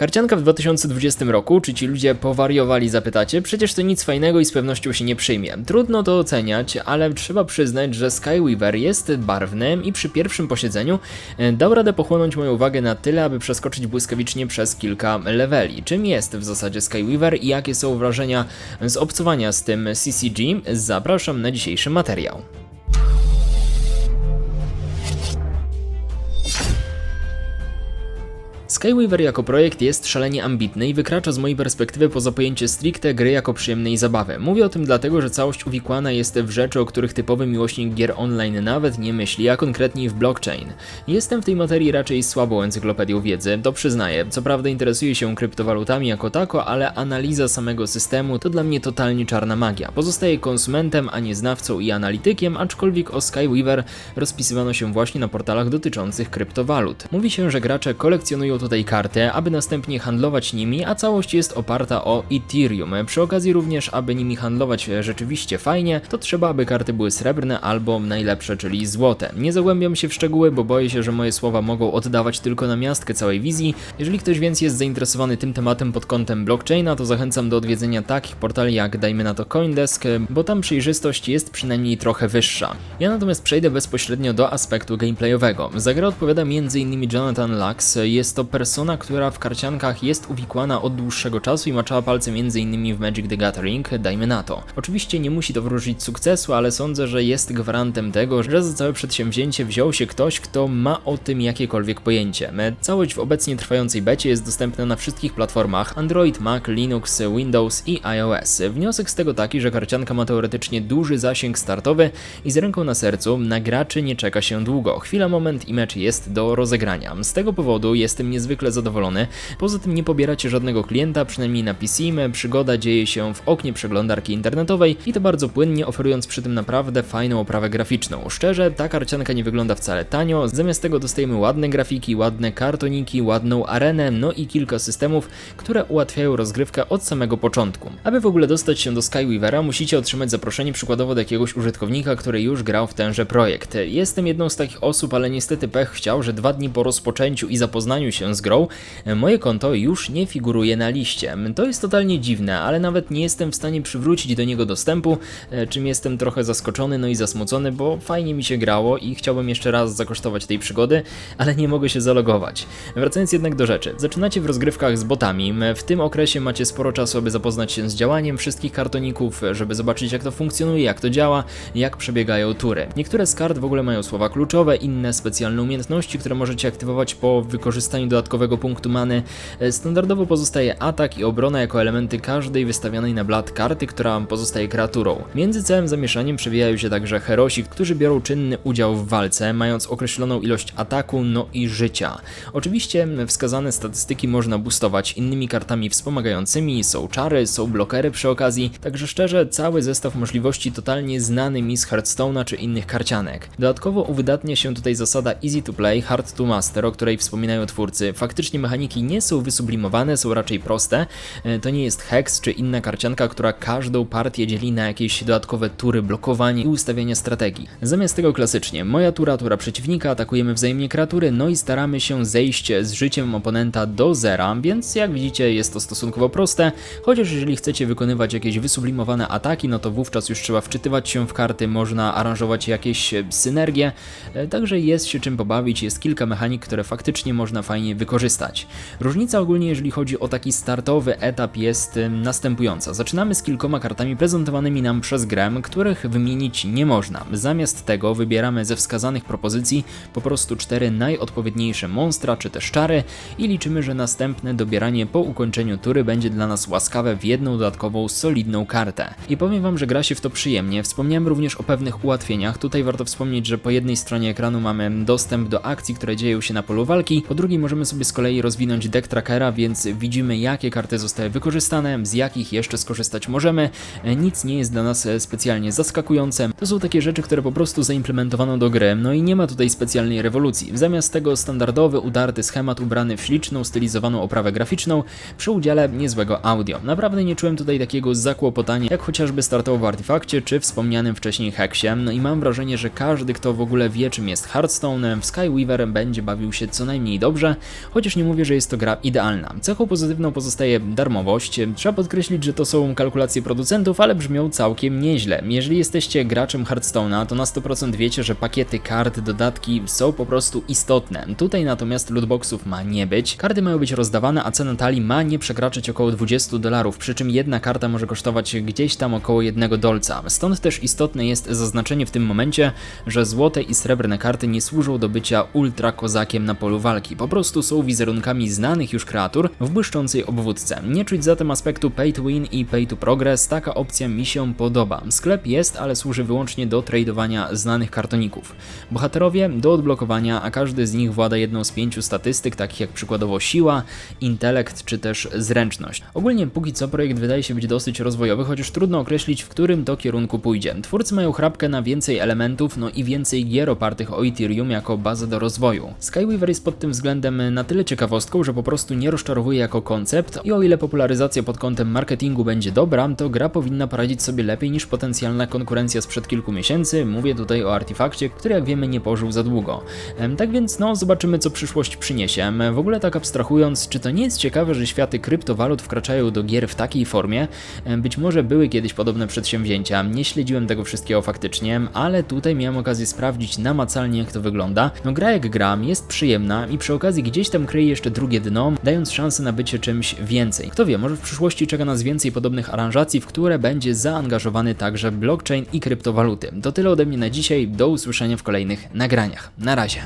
Karcianka w 2020 roku, czy ci ludzie powariowali zapytacie? Przecież to nic fajnego i z pewnością się nie przyjmie. Trudno to oceniać, ale trzeba przyznać, że Skyweaver jest barwny i przy pierwszym posiedzeniu e, dał radę pochłonąć moją uwagę na tyle, aby przeskoczyć błyskawicznie przez kilka leveli. Czym jest w zasadzie Skyweaver i jakie są wrażenia z obcowania z tym CCG? Zapraszam na dzisiejszy materiał. Skyweaver jako projekt jest szalenie ambitny i wykracza z mojej perspektywy poza pojęcie stricte gry jako przyjemnej zabawy. Mówię o tym dlatego, że całość uwikłana jest w rzeczy, o których typowy miłośnik gier online nawet nie myśli, a konkretniej w blockchain. Jestem w tej materii raczej słabą encyklopedią wiedzy, to przyznaję. Co prawda interesuję się kryptowalutami jako tako, ale analiza samego systemu to dla mnie totalnie czarna magia. Pozostaję konsumentem, a nie znawcą i analitykiem, aczkolwiek o Skyweaver rozpisywano się właśnie na portalach dotyczących kryptowalut. Mówi się, że gracze kolekcjonują tutaj karty, aby następnie handlować nimi, a całość jest oparta o Ethereum. Przy okazji również, aby nimi handlować rzeczywiście fajnie, to trzeba, aby karty były srebrne albo najlepsze, czyli złote. Nie zagłębiam się w szczegóły, bo boję się, że moje słowa mogą oddawać tylko na miastkę całej wizji. Jeżeli ktoś więc jest zainteresowany tym tematem pod kątem blockchaina, to zachęcam do odwiedzenia takich portali jak dajmy na to Coindesk, bo tam przejrzystość jest przynajmniej trochę wyższa. Ja natomiast przejdę bezpośrednio do aspektu gameplayowego. Za grę odpowiada m.in. Jonathan Lux, jest to persona, która w karciankach jest uwikłana od dłuższego czasu i maczała palce m.in. w Magic the Gathering, dajmy na to. Oczywiście nie musi to wróżyć sukcesu, ale sądzę, że jest gwarantem tego, że za całe przedsięwzięcie wziął się ktoś, kto ma o tym jakiekolwiek pojęcie. Całość w obecnie trwającej becie jest dostępna na wszystkich platformach Android, Mac, Linux, Windows i iOS. Wniosek z tego taki, że karcianka ma teoretycznie duży zasięg startowy i z ręką na sercu na graczy nie czeka się długo. Chwila, moment i mecz jest do rozegrania. Z tego powodu jestem niezwykle zadowolony. Poza tym nie pobieracie żadnego klienta, przynajmniej na PC. Przygoda dzieje się w oknie przeglądarki internetowej i to bardzo płynnie, oferując przy tym naprawdę fajną oprawę graficzną. Szczerze, ta karcianka nie wygląda wcale tanio, zamiast tego dostajemy ładne grafiki, ładne kartoniki, ładną arenę, no i kilka systemów, które ułatwiają rozgrywkę od samego początku. Aby w ogóle dostać się do Skyweavera, musicie otrzymać zaproszenie przykładowo do jakiegoś użytkownika, który już grał w tenże projekt. Jestem jedną z takich osób, ale niestety pech chciał, że dwa dni po rozpoczęciu i zapoznaniu się z grą, moje konto już nie figuruje na liście. To jest totalnie dziwne, ale nawet nie jestem w stanie przywrócić do niego dostępu, e, czym jestem trochę zaskoczony, no i zasmucony, bo fajnie mi się grało i chciałbym jeszcze raz zakosztować tej przygody, ale nie mogę się zalogować. Wracając jednak do rzeczy, zaczynacie w rozgrywkach z botami. W tym okresie macie sporo czasu, aby zapoznać się z działaniem wszystkich kartoników, żeby zobaczyć jak to funkcjonuje, jak to działa, jak przebiegają tury. Niektóre z kart w ogóle mają słowa kluczowe, inne specjalne umiejętności, które możecie aktywować po wykorzystaniu dodatkowego punktu many. E, Standardowo pozostaje atak i obrona jako elementy każdej wystawianej na blat karty, która pozostaje kreaturą. Między całym zamieszaniem przewijają się także herosi, którzy biorą czynny udział w walce, mając określoną ilość ataku, no i życia. Oczywiście wskazane statystyki można boostować innymi kartami wspomagającymi, są czary, są blokery przy okazji, także szczerze cały zestaw możliwości totalnie znany mi z Hearthstone'a czy innych karcianek. Dodatkowo uwydatnia się tutaj zasada easy to play, hard to master, o której wspominają twórcy. Faktycznie mechaniki nie są wysublimowane, są raczej proste. E, To nie jest hex czy inna karcianka, która każdą partię dzieli na jakieś dodatkowe tury, blokowanie i ustawiania strategii. Zamiast tego klasycznie, moja tura, tura przeciwnika, atakujemy wzajemnie kreatury, no i staramy się zejść z życiem oponenta do zera, więc jak widzicie jest to stosunkowo proste, chociaż jeżeli chcecie wykonywać jakieś wysublimowane ataki, no to wówczas już trzeba wczytywać się w karty, można aranżować jakieś e, synergie, e, także jest się czym pobawić, jest kilka mechanik, które faktycznie można fajnie wykorzystać. Różnica ogólnie, jeżeli chodzi o taki startowy etap, jest ym, następująca. Zaczynamy z kilkoma kartami prezentowanymi nam przez grę, których wymienić nie można. Zamiast tego wybieramy ze wskazanych propozycji po prostu cztery najodpowiedniejsze monstra czy też czary i liczymy, że następne dobieranie po ukończeniu tury będzie dla nas łaskawe w jedną dodatkową, solidną kartę. I powiem wam, że gra się w to przyjemnie. Wspomniałem również o pewnych ułatwieniach. Tutaj warto wspomnieć, że po jednej stronie ekranu mamy dostęp do akcji, które dzieją się na polu walki, po drugiej możemy sobie z kolei rozwinąć deck trackera, więc widzimy jakie karty zostały wykorzystane, z jakich jeszcze skorzystać możemy. E, Nic nie jest dla nas e, specjalnie zaskakujące. To są takie rzeczy, które po prostu zaimplementowano do gry, no i nie ma tutaj specjalnej rewolucji. Zamiast tego standardowy, udarty schemat ubrany w śliczną, stylizowaną oprawę graficzną przy udziale niezłego audio. Naprawdę nie czułem tutaj takiego zakłopotania, jak chociażby startował w Artifakcie czy wspomnianym wcześniej Hexie, no i mam wrażenie, że każdy, kto w ogóle wie czym jest Hearthstone, w Skyweaver będzie bawił się co najmniej dobrze. Chociaż nie mówię, że jest to gra idealna. Cechą pozytywną pozostaje darmowość. Trzeba podkreślić, że to są kalkulacje producentów, ale brzmią całkiem nieźle. Jeżeli jesteście graczem Hearthstone'a, to na 100% wiecie, że pakiety kart, dodatki są po prostu istotne. Tutaj natomiast lootboxów ma nie być. Karty mają być rozdawane, a cena talii ma nie przekraczać około 20 dolarów, przy czym jedna karta może kosztować gdzieś tam około jednego dolca. Stąd też istotne jest zaznaczenie w tym momencie, że złote i srebrne karty nie służą do bycia ultra kozakiem na polu walki. Po prostu są wizerunkami znanych już kreatur w błyszczącej obwódce. Nie czuć zatem aspektu pay to win i pay to progress, taka opcja mi się podoba. Sklep jest, ale służy wyłącznie do tradowania znanych kartoników. Bohaterowie do odblokowania, a każdy z nich włada jedną z pięciu statystyk, takich jak przykładowo siła, intelekt czy też zręczność. Ogólnie póki co projekt wydaje się być dosyć rozwojowy, chociaż trudno określić w którym to kierunku pójdzie. Twórcy mają chrapkę na więcej elementów, no i więcej gier opartych o Ethereum jako bazę do rozwoju. Skyweaver jest pod tym względem na tyle ciekawostką, że po prostu nie rozczarowuje jako koncept i o ile popularyzacja pod kątem marketingu będzie dobra, to gra powinna poradzić sobie lepiej niż potencjalna konkurencja sprzed kilku miesięcy. Mówię tutaj o artefakcie, który jak wiemy nie pożył za długo. Tak więc no, zobaczymy co przyszłość przyniesie. W ogóle tak abstrahując, czy to nie jest ciekawe, że światy kryptowalut wkraczają do gier w takiej formie? Być może były kiedyś podobne przedsięwzięcia, nie śledziłem tego wszystkiego faktycznie, ale tutaj miałem okazję sprawdzić namacalnie jak to wygląda. No gra jak gram, jest przyjemna i przy okazji gdzieś tam kryje jeszcze drugie dno, dając szansę na bycie czymś więcej. Kto wie, może w przyszłości czeka nas więcej podobnych aranżacji, w które będzie zaangażowany także blockchain i kryptowaluty. To tyle ode mnie na dzisiaj, do usłyszenia w kolejnych nagraniach. Na razie.